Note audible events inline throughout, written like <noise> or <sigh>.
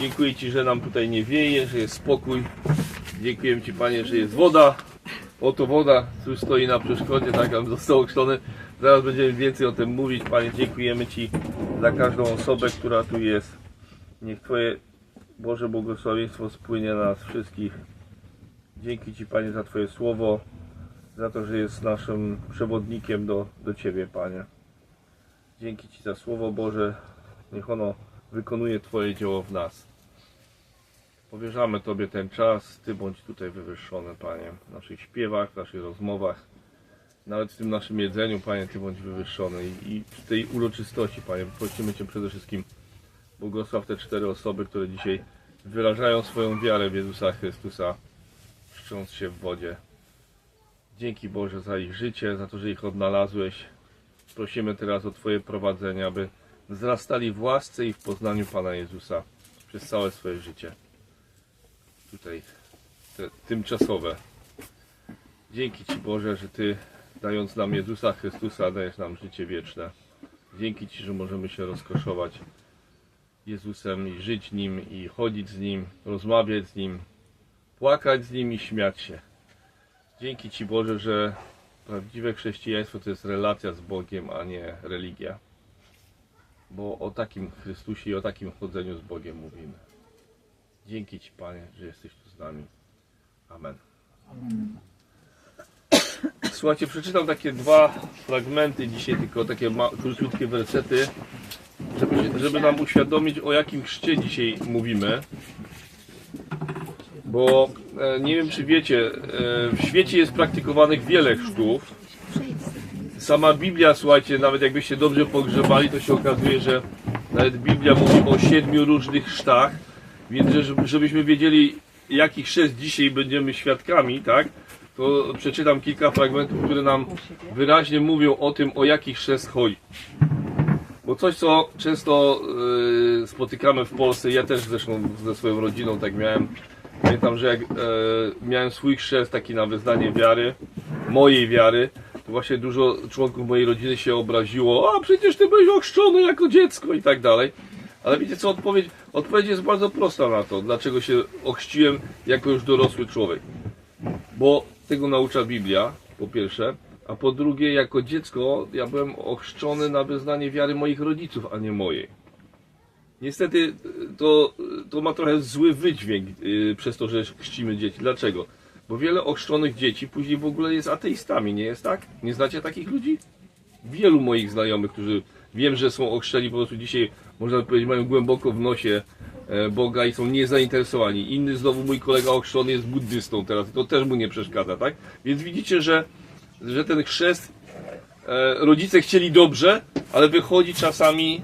Dziękuję Ci, że nam tutaj nie wieje, że jest spokój. Dziękujemy Ci Panie, że jest woda. Oto woda, tu stoi na przeszkodzie, tak nam zostało chrzczone. Zaraz będziemy więcej o tym mówić. Panie, dziękujemy Ci za każdą osobę, która tu jest. Niech Twoje Boże błogosławieństwo spłynie na nas wszystkich. Dzięki Ci Panie za Twoje słowo, za to, że jest naszym przewodnikiem do, do Ciebie, Panie. Dzięki Ci za słowo Boże. Niech ono wykonuje Twoje dzieło w nas. Powierzamy Tobie ten czas. Ty bądź tutaj wywyższony, Panie, w naszych śpiewach, w naszych rozmowach, nawet w tym naszym jedzeniu, Panie, Ty bądź wywyższony. I, w tej uroczystości, Panie, prosimy Cię przede wszystkim, błogosław te cztery osoby, które dzisiaj wyrażają swoją wiarę w Jezusa Chrystusa, szcząc się w wodzie. Dzięki Boże za ich życie, za to, że ich odnalazłeś. Prosimy teraz o Twoje prowadzenie, aby wzrastali w łasce i w poznaniu Pana Jezusa przez całe swoje życie. Tutaj te tymczasowe. Dzięki Ci Boże, że Ty dając nam Jezusa Chrystusa dajesz nam życie wieczne. Dzięki Ci, że możemy się rozkoszować Jezusem i żyć Nim i chodzić z Nim, rozmawiać z Nim, płakać z Nim i śmiać się. Dzięki Ci Boże, że prawdziwe chrześcijaństwo to jest relacja z Bogiem, a nie religia. Bo o takim Chrystusie i o takim chodzeniu z Bogiem mówimy. Dzięki Ci Panie, że jesteś tu z nami. Amen. Słuchajcie, przeczytam takie dwa fragmenty dzisiaj, tylko takie króciutkie wersety, żeby, żeby nam uświadomić o jakim chrzcie dzisiaj mówimy. Bo e, nie wiem czy wiecie, e, w świecie jest praktykowanych wiele chrztów. Sama Biblia, słuchajcie, nawet jakbyście dobrze pogrzebali, to się okazuje, że nawet Biblia mówi o siedmiu różnych chrztach. Więc żeby- żebyśmy wiedzieli, jakich chrzest dzisiaj będziemy świadkami, tak? To przeczytam kilka fragmentów, które nam wyraźnie mówią o tym, o jaki chrzest chodzi. Bo coś, co często yy, spotykamy w Polsce, ja też zresztą ze swoją rodziną tak miałem. Pamiętam, że jak e, miałem swój chrzest taki na wyznanie wiary, mojej wiary, to właśnie dużo członków mojej rodziny się obraziło. A przecież ty byłeś ochrzczony jako dziecko i tak dalej. Ale wiecie co, odpowiedź, odpowiedź jest bardzo prosta na to, dlaczego się ochrzciłem jako już dorosły człowiek. Bo tego naucza Biblia, po pierwsze, a po drugie, jako dziecko ja byłem ochrzczony na wyznanie wiary moich rodziców, a nie mojej. Niestety to, to ma trochę zły wydźwięk yy, przez to, że chrzcimy dzieci. Dlaczego? Bo wiele ochrzczonych dzieci później w ogóle jest ateistami, nie jest tak? Nie znacie takich ludzi? Wielu moich znajomych, którzy wiem, że są ochrzczeni, po prostu dzisiaj, można powiedzieć, mają głęboko w nosie e, Boga i są niezainteresowani. Inny znowu mój kolega ochrzczony jest buddystą teraz i to też mu nie przeszkadza, tak? Więc widzicie, że, że ten chrzest e, rodzice chcieli dobrze, ale wychodzi czasami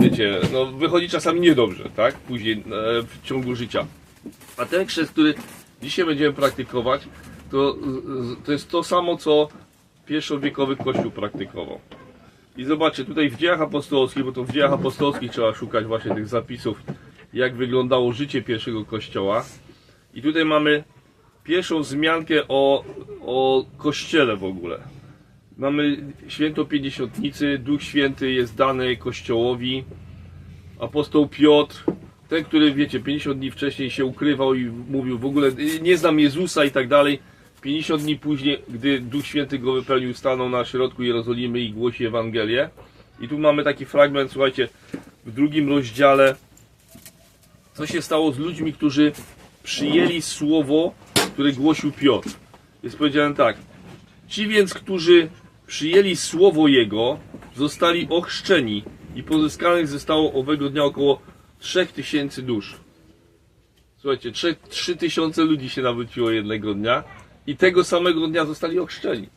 wiecie, no wychodzi czasami niedobrze, tak? Później e, w ciągu życia. A ten chrzest, który dzisiaj będziemy praktykować, to, to jest to samo, co pierwszowiekowy Kościół praktykował. I zobaczcie, tutaj w dziejach apostolskich, bo to w dziejach apostolskich trzeba szukać właśnie tych zapisów, jak wyglądało życie pierwszego kościoła. I tutaj mamy pierwszą wzmiankę o, o kościele w ogóle. Mamy święto Pięćdziesiątnicy, Duch Święty jest dany Kościołowi. Apostoł Piotr, ten, który wiecie, 50 dni wcześniej się ukrywał i mówił w ogóle y, nie znam Jezusa i tak dalej. 50 dni później, gdy Duch Święty go wypełnił, stanął na środku Jerozolimy i głosi Ewangelię. I tu mamy taki fragment, słuchajcie, w drugim rozdziale. Co się stało z ludźmi, którzy przyjęli słowo, które głosił Piotr? Jest powiedziane tak. Ci więc, którzy przyjęli słowo Jego, zostali ochrzczeni i pozyskanych zostało owego dnia około 3000 dusz. Słuchajcie, 3 3000 ludzi się nawróciło jednego dnia i tego samego dnia zostali ochrzczeni.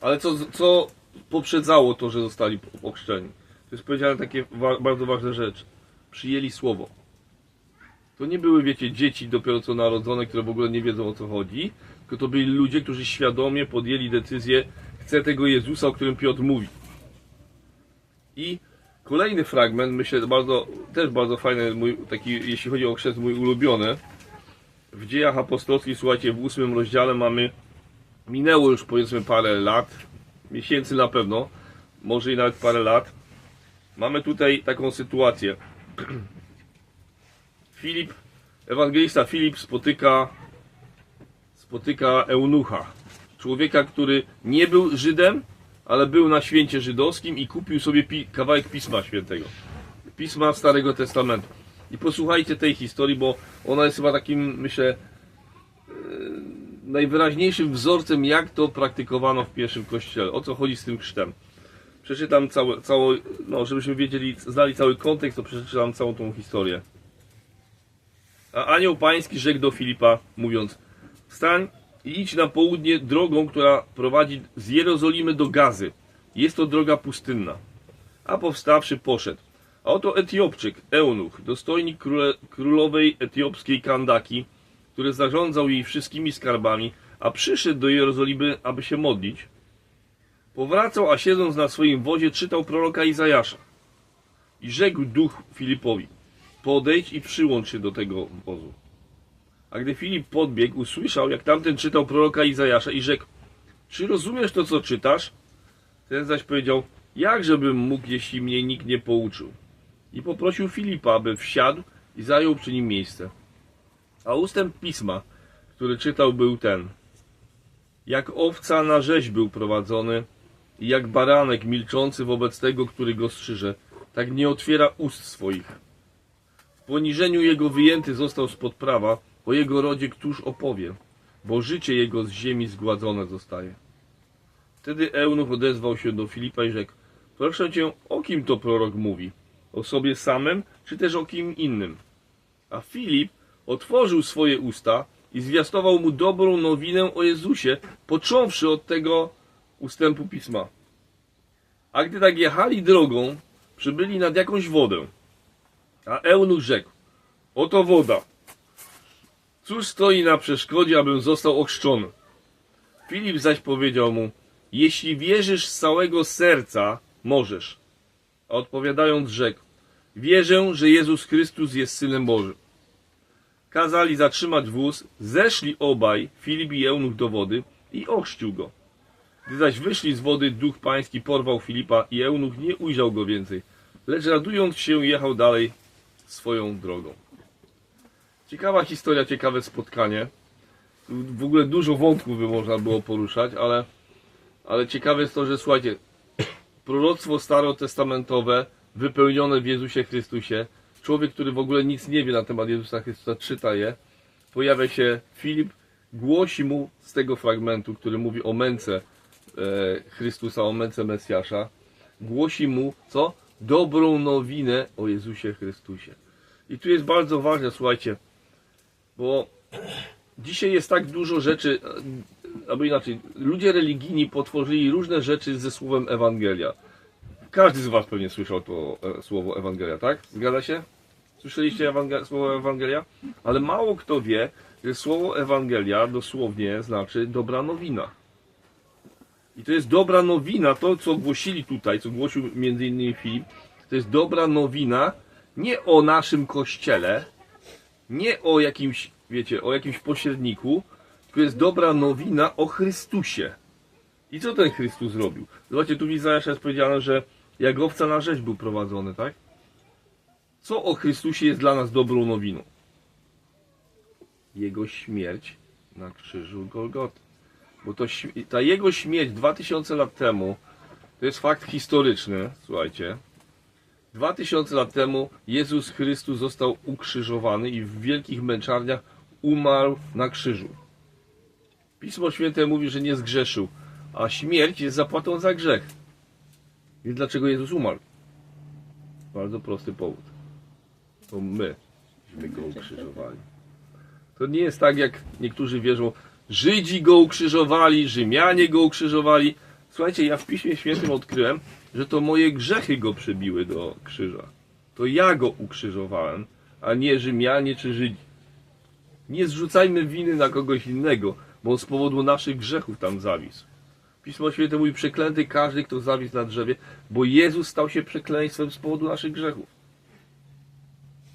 Ale co, co poprzedzało to, że zostali ochrzczeni? To jest powiedziane takie wa- bardzo ważne rzeczy. Przyjęli słowo. To nie były, wiecie, dzieci dopiero co narodzone, które w ogóle nie wiedzą o co chodzi, tylko to byli ludzie, którzy świadomie podjęli decyzję, chcę tego Jezusa, o którym Piotr mówi. I kolejny fragment, myślę, bardzo, też bardzo fajny, mój, taki, jeśli chodzi o chrzest, mój ulubiony. W dziejach apostolskich, słuchajcie, w ósmym rozdziale mamy, minęło już powiedzmy parę lat, miesięcy na pewno, może i nawet parę lat. Mamy tutaj taką sytuację. <clears throat> Filip, ewangelista Filip spotyka, spotyka eunucha. Człowieka, który nie był Żydem, ale był na święcie żydowskim i kupił sobie pi- kawałek Pisma Świętego. Pisma Starego Testamentu. I posłuchajcie tej historii, bo ona jest chyba takim, myślę, e, najwyraźniejszym wzorcem, jak to praktykowano w pierwszym kościele. O co chodzi z tym chrztem. Przeczytam całe, całe no, żebyśmy wiedzieli, znali cały kontekst, to przeczytam całą tą historię. A anioł pański rzekł do Filipa, mówiąc: Wstań i idź na południe drogą, która prowadzi z Jerozolimy do Gazy. Jest to droga pustynna. A powstawszy poszedł. A oto Etiopczyk, eunuch, dostojnik króle, królowej etiopskiej Kandaki, który zarządzał jej wszystkimi skarbami, a przyszedł do Jerozolimy, aby się modlić. Powracał, a siedząc na swoim wozie, czytał proroka Izajasza. I rzekł duch Filipowi: Podejdź i przyłącz się do tego wozu. A gdy Filip podbiegł, usłyszał, jak tamten czytał proroka Izajasza i rzekł: Czy rozumiesz to, co czytasz? Ten zaś powiedział: Jakżebym mógł, jeśli mnie nikt nie pouczył? I poprosił Filipa, aby wsiadł i zajął przy nim miejsce. A ustęp pisma, który czytał, był ten: Jak owca na rzeź był prowadzony, i jak baranek milczący wobec tego, który go strzyże, tak nie otwiera ust swoich. W poniżeniu jego wyjęty został spod prawa, o jego rodzie któż opowie, bo życie jego z ziemi zgładzone zostaje. Wtedy eunuch odezwał się do Filipa i rzekł, proszę cię, o kim to prorok mówi? O sobie samym, czy też o kim innym? A Filip otworzył swoje usta i zwiastował mu dobrą nowinę o Jezusie, począwszy od tego ustępu pisma. A gdy tak jechali drogą, przybyli nad jakąś wodę. A eunuch rzekł, oto woda. Cóż stoi na przeszkodzie, abym został ochrzczony? Filip zaś powiedział mu, jeśli wierzysz z całego serca, możesz. A odpowiadając rzekł, wierzę, że Jezus Chrystus jest Synem Bożym. Kazali zatrzymać wóz, zeszli obaj, Filip i eunuch do wody i ochrzcił go. Gdy zaś wyszli z wody, duch pański porwał Filipa i eunuch nie ujrzał go więcej, lecz radując się jechał dalej swoją drogą. Ciekawa historia, ciekawe spotkanie. W ogóle dużo wątków by można było poruszać, ale, ale ciekawe jest to, że słuchajcie, <coughs> proroctwo starotestamentowe wypełnione w Jezusie Chrystusie, człowiek, który w ogóle nic nie wie na temat Jezusa Chrystusa, czyta je, pojawia się Filip, głosi mu z tego fragmentu, który mówi o męce e, Chrystusa, o męce Mesjasza, głosi mu co? Dobrą nowinę o Jezusie Chrystusie. I tu jest bardzo ważne, słuchajcie, bo dzisiaj jest tak dużo rzeczy, e, albo inaczej, ludzie religijni potworzyli różne rzeczy ze słowem Ewangelia. Każdy z Was pewnie słyszał to e, słowo Ewangelia, tak? Zgadza się? Słyszeliście Ewangel- słowo Ewangelia? Ale mało kto wie, że słowo Ewangelia dosłownie znaczy dobra nowina. I to jest dobra nowina, to co głosili tutaj, co głosił między innymi Filip, to jest dobra nowina nie o naszym kościele, nie o jakimś, wiecie, o jakimś pośredniku, tylko jest dobra nowina o Chrystusie. I co ten Chrystus zrobił? Zobaczcie, tu w Izajasza jest powiedziane, że jak owca na rzeź był prowadzony, tak? Co o Chrystusie jest dla nas dobrą nowiną? Jego śmierć na krzyżu Golgoty. Bo to, ta jego śmierć 2000 lat temu to jest fakt historyczny, słuchajcie. 2000 lat temu Jezus Chrystus został ukrzyżowany i w wielkich męczarniach umarł na krzyżu. Pismo Święte mówi, że nie zgrzeszył, a śmierć jest zapłatą za grzech. Więc dlaczego Jezus umarł? Bardzo prosty powód. To my, żeśmy go ukrzyżowali. To nie jest tak, jak niektórzy wierzą, Żydzi go ukrzyżowali, Rzymianie go ukrzyżowali. Słuchajcie, ja w Piśmie Świętym odkryłem, że to moje grzechy go przybiły do krzyża. To ja go ukrzyżowałem, a nie Rzymianie czy Żydzi. Nie zrzucajmy winy na kogoś innego, bo on z powodu naszych grzechów tam zawisł. Pismo Święte mówi, przeklęty każdy, kto zawisł na drzewie, bo Jezus stał się przekleństwem z powodu naszych grzechów.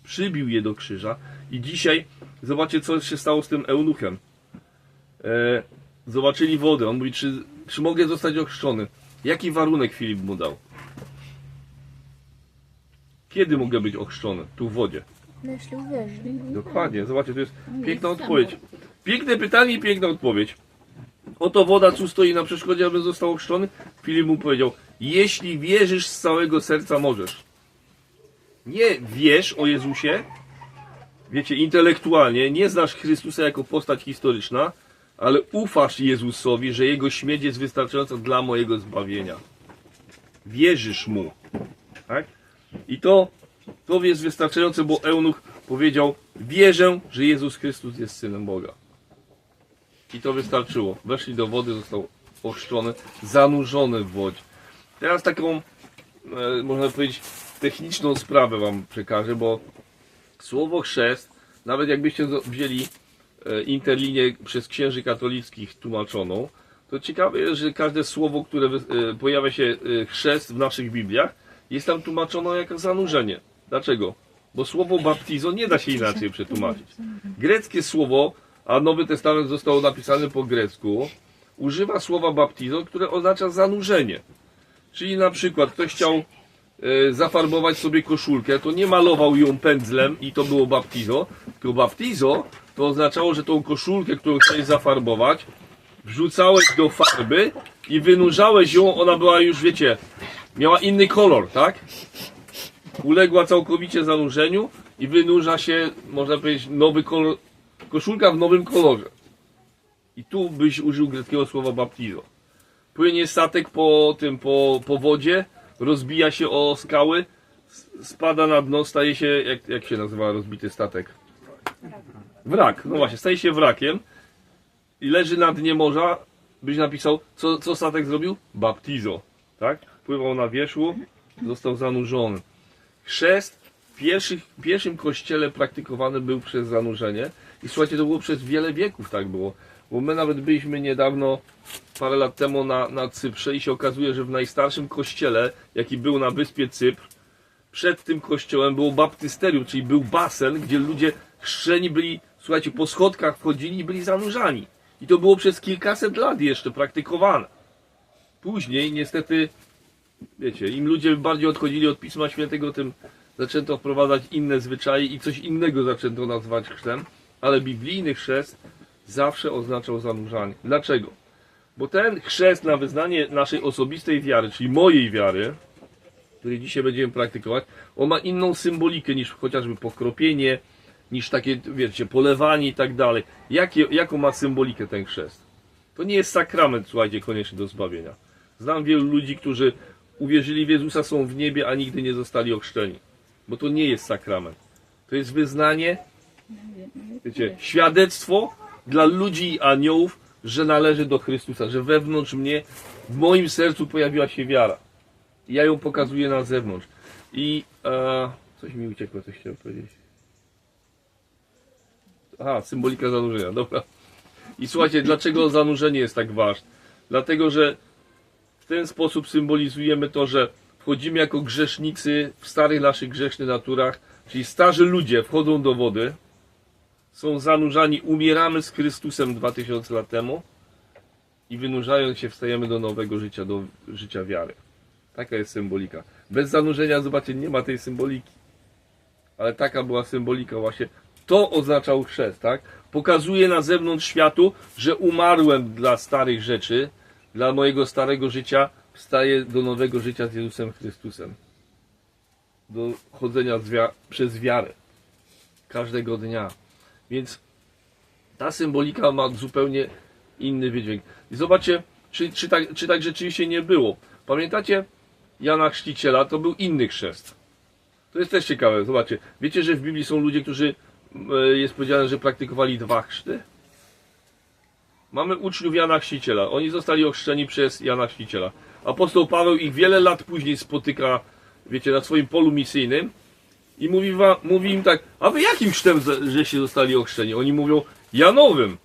Przybił je do krzyża i dzisiaj zobaczcie, co się stało z tym eunuchem. E, zobaczyli wodę. On mówi, czy, czy mogę zostać ochrzczony? Jaki warunek Filip mu dał? Kiedy mogę być ochrzczony? Tu w wodzie. No jeśli uwierzy. Dokładnie, zobaczcie, to jest piękna odpowiedź. Piękne pytanie i piękna odpowiedź. Oto woda, tu stoi na przeszkodzie, aby został ochrzczony. Filip mu powiedział, jeśli wierzysz z całego serca, możesz. Nie wiesz o Jezusie, wiecie, intelektualnie, nie znasz Chrystusa jako postać historyczna, ale ufasz Jezusowi, że Jego śmierć jest wystarczająca dla mojego zbawienia. Wierzysz Mu. Tak? I to, to jest wystarczające, bo Eunuch powiedział, wierzę, że Jezus Chrystus jest Synem Boga. I to wystarczyło. Weszli do wody, został ochrzczony, zanurzony w wodzie. Teraz taką, e, można powiedzieć, techniczną sprawę wam przekażę, bo słowo chrzest, nawet jakbyście wzięli e, interlinię przez księży katolickich tłumaczoną, to ciekawe jest, że każde słowo, które e, pojawia się chrzest w naszych Bibliach, jest tam tłumaczone jako zanurzenie. Dlaczego? Bo słowo baptizo nie da się inaczej przetłumaczyć. Greckie słowo, a Nowy Testament został napisany po grecku, używa słowa baptizo, które oznacza zanurzenie. Czyli na przykład ktoś chciał e, zafarbować sobie koszulkę, to nie malował ją pędzlem i to było baptizo, tylko baptizo to oznaczało, że tą koszulkę, którą chciałeś zafarbować, wrzucałeś do farby i wynurzałeś ją, ona była już, wiecie, miała inny kolor, tak? Uległa całkowicie zanurzeniu i wynurza się, można powiedzieć, nowy kolor, koszulka w nowym kolorze. I tu byś użył greckiego słowa baptizo. Płynie statek po tym, po, po wodzie, rozbija się o skały, spada na dno, staje się, jak, jak się nazywa rozbity statek? Wrak, no właśnie, staje się wrakiem i leży na dnie morza, byś napisał, co, co statek zrobił? Baptizo, tak? Pływał na wierzchu, został zanurzony. Chrzest w pierwszym kościele praktykowany był przez zanurzenie i słuchajcie, to było przez wiele wieków tak było, bo my nawet byliśmy niedawno, parę lat temu na, na Cyprze i się okazuje, że w najstarszym kościele, jaki był na wyspie Cypr, przed tym kościołem było baptysterium, czyli był basen, gdzie ludzie chrzczeni byli, słuchajcie, po schodkach wchodzili i byli zanurzani. I to było przez kilkaset lat jeszcze praktykowane. Później niestety, wiecie, im ludzie bardziej odchodzili od Pisma Świętego, tym zaczęto wprowadzać inne zwyczaje i coś innego zaczęto nazywać chrztem, ale biblijny chrzest zawsze oznaczał zanurzanie. Dlaczego? Bo ten chrzest na wyznanie naszej osobistej wiary, czyli mojej wiary, który dzisiaj będziemy praktykować, on ma inną symbolikę niż chociażby pokropienie, niż takie, wiecie, polewanie i tak dalej. Jakie, jaką ma symbolikę ten chrzest? To nie jest sakrament, słuchajcie, konieczny do zbawienia. Znam wielu ludzi, którzy uwierzyli w Jezusa, są w niebie, a nigdy nie zostali ochrzczeni. Bo to nie jest sakrament. To jest wyznanie, wiecie, świadectwo dla ludzi i aniołów, że należy do Chrystusa, że wewnątrz mnie, w moim sercu pojawiła się wiara. Ja ją pokazuję na zewnątrz. I e, coś mi uciekło, coś chciałem powiedzieć. Aha, symbolika zanurzenia, dobra. I słuchajcie, dlaczego zanurzenie jest tak ważne? Dlatego, że w ten sposób symbolizujemy to, że wchodzimy jako grzesznicy w starych naszych grzesznych naturach, czyli starzy ludzie wchodzą do wody, są zanurzani, umieramy z Chrystusem 2000 lat temu i wynurzając się wstajemy do nowego życia, do życia wiary. Taka jest symbolika. Bez zanurzenia, zobaczcie, nie ma tej symboliki. Ale taka była symbolika właśnie. To oznaczał chrzest, tak? Pokazuje na zewnątrz światu, że umarłem dla starych rzeczy, dla mojego starego życia, wstaję do nowego życia z Jezusem Chrystusem. Do chodzenia z wia- przez wiarę. Każdego dnia. Więc ta symbolika ma zupełnie inny wydźwięk. I zobaczcie, czy, czy, tak, czy tak rzeczywiście nie było. Pamiętacie Jana Chrzciciela? To był inny chrzest. To jest też ciekawe. Zobaczcie, wiecie, że w Biblii są ludzie, którzy e, jest powiedziane, że praktykowali dwa chrzty? Mamy uczniów Jana Chrzciciela. Oni zostali ochrzczeni przez Jana Chrzciciela. Apostoł Paweł ich wiele lat później spotyka, wiecie, na swoim polu misyjnym i mówi, wam, mówi im tak, a wy jakim chrztem ze- żeście zostali ochrzczeni? Oni mówią, Janowym.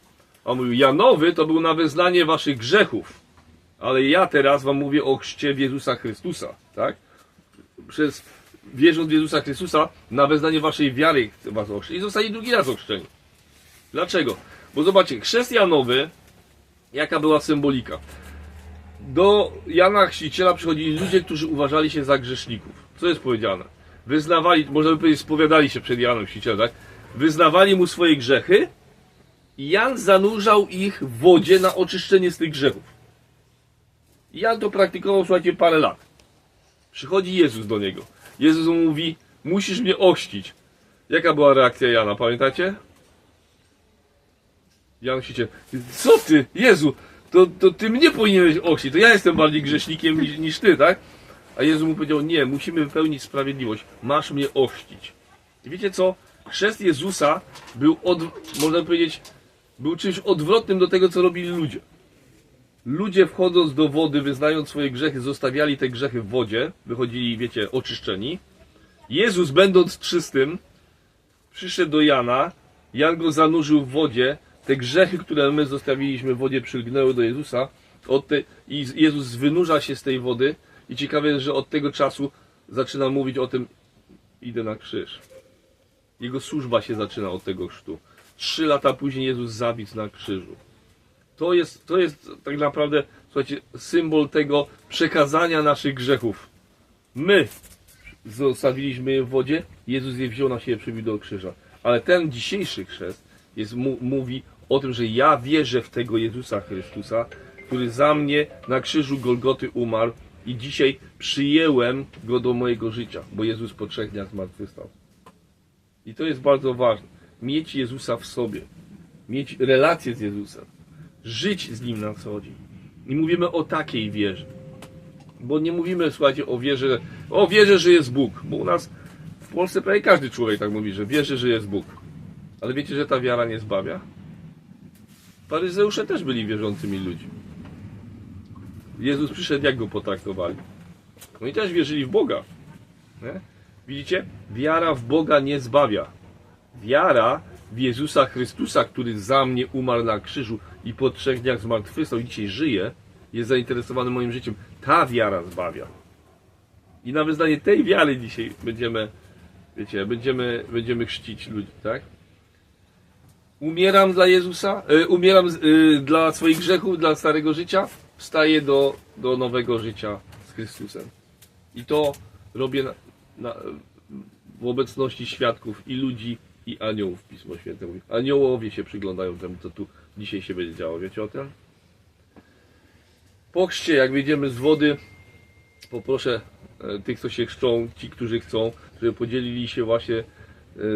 A mówił, Janowy to był na wyznanie waszych grzechów. Ale ja teraz wam mówię o chrzcie w Jezusa Chrystusa, tak? Przez, wierząc w Jezusa Chrystusa, na wyznanie waszej wiary was ochrzcić. I zostali drugi raz ochrzczeni. Dlaczego? Bo zobaczcie, chrzest Janowy, jaka była symbolika? Do Jana Chrzciciela przychodzili ludzie, którzy uważali się za grzeszników. Co jest powiedziane? Wyznawali, można by powiedzieć, spowiadali się przed Janem Chrzcicielem, tak? Wyznawali mu swoje grzechy i Jan zanurzał ich w wodzie na oczyszczenie z tych grzechów. Jan to praktykował, słuchajcie, parę lat. Przychodzi Jezus do niego. Jezus mu mówi, musisz mnie ochrzcić. Jaka była reakcja Jana, pamiętacie? Jan Chrzciciel, co ty, Jezu, to, to ty mnie powinieneś ochrzcić, to ja jestem bardziej grzesznikiem niż, niż ty, tak? A Jezus mu powiedział, nie, musimy wypełnić sprawiedliwość, masz mnie ochrzcić. I wiecie co? Chrzest Jezusa był, od, można powiedzieć, był czymś odwrotnym do tego, co robili ludzie. Ludzie wchodząc do wody, wyznając swoje grzechy, zostawiali te grzechy w wodzie, wychodzili, wiecie, oczyszczeni. Jezus, będąc czystym, przyszedł do Jana, Jan go zanurzył w wodzie, te grzechy, które my zostawiliśmy w wodzie, przylgnęły do Jezusa te, i Jezus wynurza się z tej wody i ciekawe jest, że od tego czasu zaczyna mówić o tym, idę na krzyż. Jego służba się zaczyna od tego chrztu. Trzy lata później Jezus zawisł na krzyżu. To jest, to jest tak naprawdę, słuchajcie, symbol tego przekazania naszych grzechów. My zostawiliśmy je w wodzie, Jezus je wziął na siebie, przybił do krzyża. Ale ten dzisiejszy chrzest jest, mówi o tym, że ja wierzę w tego Jezusa Chrystusa, który za mnie na krzyżu Golgoty umarł i dzisiaj przyjęłem go do mojego życia, bo Jezus po trzech dniach zmartwychwstał. I to jest bardzo ważne. Mieć Jezusa w sobie. Mieć relację z Jezusem. Żyć z Nim na co dzień. I mówimy o takiej wierze. Bo nie mówimy, słuchajcie, o wierze, o wierzę, że jest Bóg. Bo u nas w Polsce prawie każdy człowiek tak mówi, że wierzy, że jest Bóg. Ale wiecie, że ta wiara nie zbawia? Faryzeusze też byli wierzącymi ludźmi. Jezus przyszedł, jak go potraktowali? No i też wierzyli w Boga. Nie? Widzicie? Wiara w Boga nie zbawia. Wiara w Jezusa Chrystusa, który za mnie umarł na krzyżu i po trzech dniach zmartwychwstał i dzisiaj żyje, jest zainteresowany moim życiem. Ta wiara zbawia. I na wyznanie tej wiary dzisiaj będziemy, wiecie, będziemy, będziemy chrzcić ludzi, tak? Umieram dla Jezusa, y, umieram y, dla swoich grzechów, dla starego życia, wstaję do, do nowego życia z Chrystusem. I to robię na, na, w obecności świadków i ludzi, i aniołów, Pismo Święte mówi. Aniołowie się przyglądają temu, co tu dzisiaj się będzie działo. Wiecie o tym? Po chrzcie, jak wyjdziemy z wody, poproszę e, tych, co się chrzczą, ci, którzy chcą, żeby podzielili się właśnie e,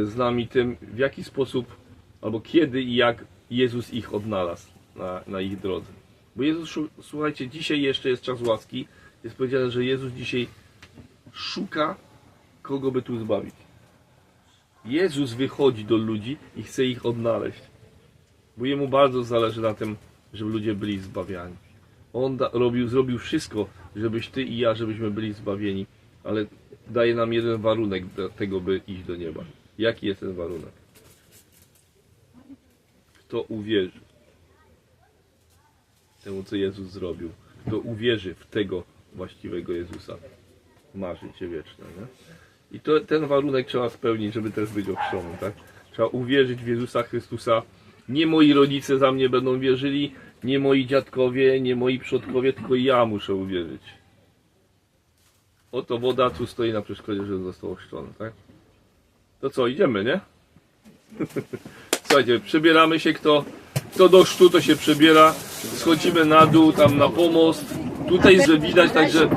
z nami tym, w jaki sposób, albo kiedy i jak Jezus ich odnalazł na, na ich drodze. Bo Jezus, słuchajcie, dzisiaj jeszcze jest czas łaski. Jest powiedziane, że Jezus dzisiaj szuka, kogo by tu zbawić. Jezus wychodzi do ludzi i chce ich odnaleźć. Bo Jemu bardzo zależy na tym, żeby ludzie byli zbawiani. On da, robił, zrobił wszystko, żebyś Ty i ja, żebyśmy byli zbawieni, ale daje nam jeden warunek do tego, by iść do nieba. Jaki jest ten warunek? Kto uwierzy temu, co Jezus zrobił, kto uwierzy w tego właściwego Jezusa, ma życie wieczne. Nie? I to, ten warunek trzeba spełnić, żeby też być ochrzczonym. Tak? Trzeba uwierzyć w Jezusa Chrystusa. Nie moi rodzice za mnie będą wierzyli, nie moi dziadkowie, nie moi przodkowie, tylko ja muszę uwierzyć. Oto woda tu stoi na przeszkodzie, żeby został ochrzczony, tak? To co, idziemy, nie? <laughs> Słuchajcie, przebieramy się, kto, kto do chrztu, to się przebiera. Schodzimy na dół, tam na pomost. Tutaj, że widać, także